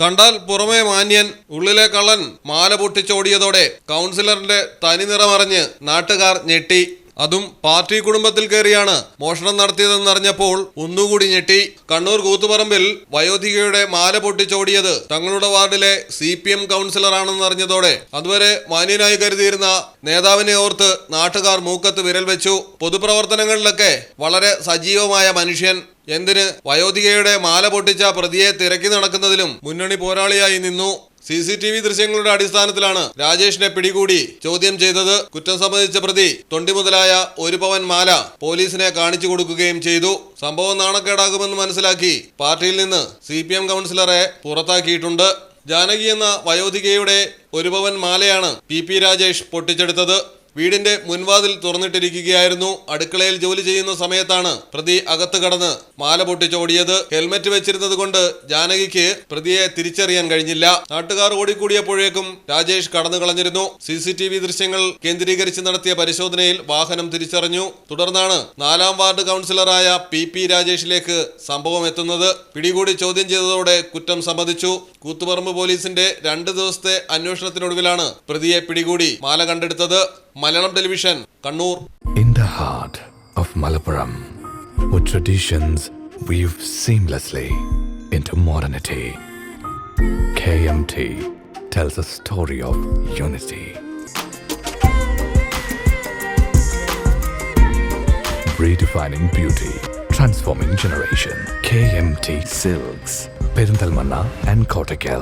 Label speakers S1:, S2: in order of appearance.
S1: കണ്ടാൽ പുറമേ മാന്യൻ ഉള്ളിലെ കള്ളൻ മാല പൊട്ടിച്ചോടിയതോടെ കൗൺസിലറിന്റെ തനി നിറമറിഞ്ഞ് നാട്ടുകാർ ഞെട്ടി. അതും പാർട്ടി കുടുംബത്തിൽ കയറിയാണ് മോഷണം നടത്തിയതെന്നറിഞ്ഞപ്പോൾ ഒന്നുകൂടി ഞെട്ടി. കണ്ണൂർ കൂത്തുപറമ്പിൽ വയോധികയുടെ മാല പൊട്ടിച്ചോടിയത് തങ്ങളുടെ വാർഡിലെ സി പി എം കൗൺസിലറാണെന്നറിഞ്ഞതോടെ അതുവരെ മാന്യനായി കരുതിയിരുന്ന നേതാവിനെ ഓർത്ത് നാട്ടുകാർ മൂക്കത്ത് വിരൽ വെച്ചു. പൊതുപ്രവർത്തനങ്ങളിലൊക്കെ വളരെ സജീവമായ മനുഷ്യൻ എന്തിന്? വയോധികയുടെ മാല പൊട്ടിച്ച പ്രതിയെ തിരക്കി നടക്കുന്നതിലും മുന്നണി പോരാളിയായി നിന്നു. സി സി ടി വി ദൃശ്യങ്ങളുടെ അടിസ്ഥാനത്തിലാണ് രാജേഷിനെ പിടികൂടി ചോദ്യം ചെയ്തത്. കുറ്റം സംബന്ധിച്ച പ്രതി തൊണ്ടി മുതലായ ഒരു പവൻ മാല പോലീസിനെ കാണിച്ചു കൊടുക്കുകയും ചെയ്തു. സംഭവം നാണക്കേടാകുമെന്ന് മനസ്സിലാക്കി പാർട്ടിയിൽ നിന്ന് സി പി എം കൗൺസിലറെ പുറത്താക്കിയിട്ടുണ്ട്. ജാനകി എന്ന വയോധികയുടെ ഒരു പവൻ മാലയാണ് പി പി രാജേഷ് പൊട്ടിച്ചെടുത്തത്. വീടിന്റെ മുൻവാതിൽ തുറന്നിട്ടിരിക്കുകയായിരുന്നു. അടുക്കളയിൽ ജോലി ചെയ്യുന്ന സമയത്താണ് പ്രതി അകത്ത് കടന്ന് മാല പൊട്ടിച്ചോടിയത് ഹെൽമറ്റ് വെച്ചിരുന്നത് കൊണ്ട് ജാനകിക്ക് പ്രതിയെ തിരിച്ചറിയാൻ കഴിഞ്ഞില്ല. നാട്ടുകാർ ഓടിക്കൂടിയപ്പോഴേക്കും രാജേഷ് കടന്നു കളഞ്ഞിരുന്നു. സി ദൃശ്യങ്ങൾ കേന്ദ്രീകരിച്ച് നടത്തിയ പരിശോധനയിൽ വാഹനം തിരിച്ചറിഞ്ഞു. തുടർന്നാണ് നാലാം വാർഡ് കൗൺസിലറായ പി പി രാജേഷിലേക്ക് സംഭവം എത്തുന്നത്. പിടികൂടി ചോദ്യം ചെയ്തതോടെ കുറ്റം സമ്മതിച്ചു. കൂത്തുപറമ്പ് പോലീസിന്റെ രണ്ട് ദിവസത്തെ അന്വേഷണത്തിനൊടുവിലാണ് പ്രതിയെ പിടികൂടി മാല കണ്ടെടുത്തത്. Malayalam television Kannur
S2: In the heart of Malappuram, with traditions weave seamlessly into modernity, KMT tells a story of unity. Redefining beauty, transforming generation. KMT Silks, Perinthalmanna and Kottakkal.